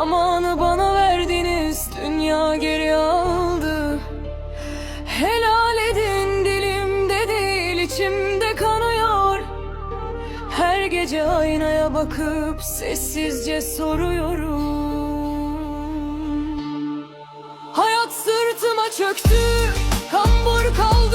Zamanı bana verdiniz dünya geri aldı. Helal edin dilimde değil içimde kanıyor Her gece aynaya bakıp sessizce soruyorum. Hayat sırtıma çöktü Kambur kaldı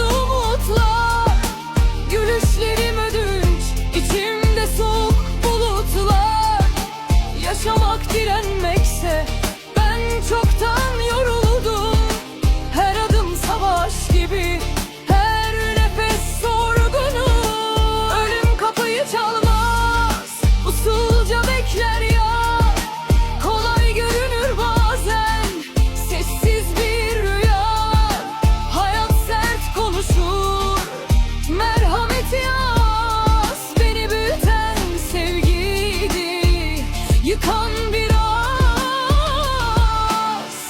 Yıkan bir az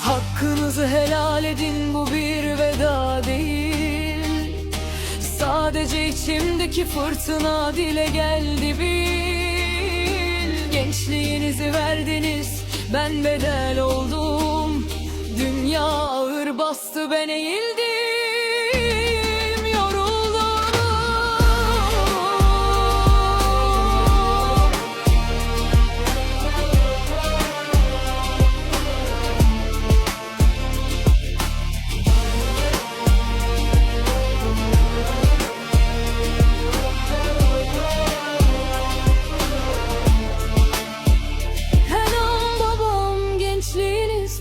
Hakkınızı helal edin bu bir veda değil. Sadece içimdeki fırtına dile geldi bil. Gençliğinizi verdiniz ben bedel oldum. Dünya ağır bastı ben eğildim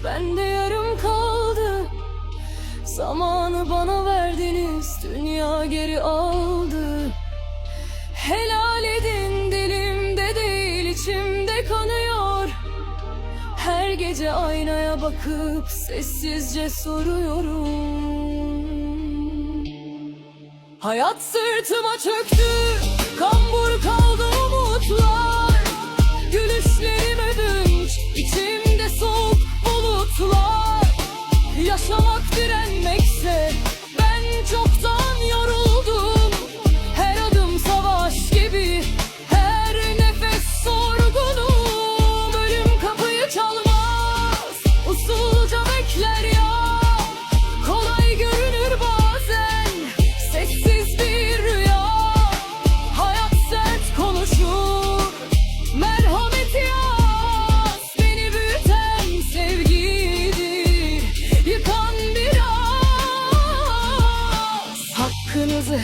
gençliğiniz bende yarım kaldı. Zamanı bana verdiniz dünya geri aldı. Helal edin dilimde değil içimde kanıyor. Her gece aynaya bakıp sessizce soruyorum. Hayat sırtıma çöktü Kambur kaldı umutlar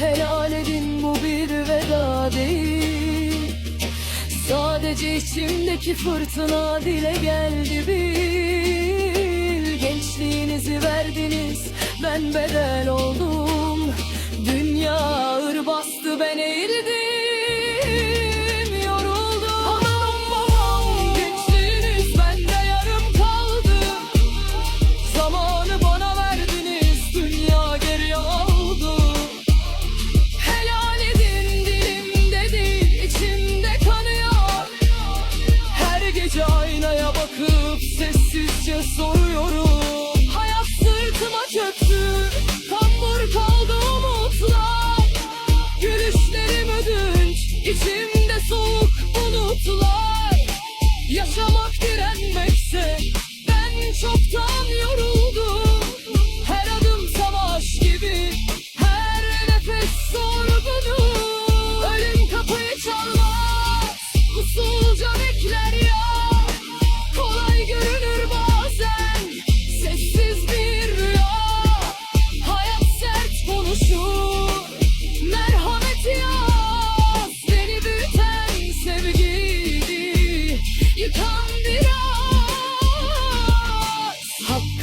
helal edin bu bir veda değil. Sadece içimdeki fırtına dile geldi bil. Gençliğinizi verdiniz ben bedel oldum. Dünya ağır bastı ben eğildim soruyorum. Hayat sırtıma çöktü. Kambur kaldı umutlar. Gülüşlerim ödünç içimde soğuk bulutlar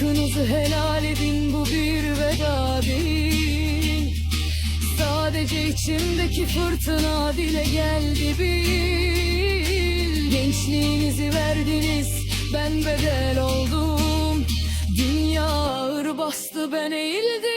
Hakkınızı helal edin bu bir veda değil. Sadece içimdeki fırtına dile geldi bil. Gençliğinizi verdiniz ben bedel oldum. Dünya ağır bastı ben eğildim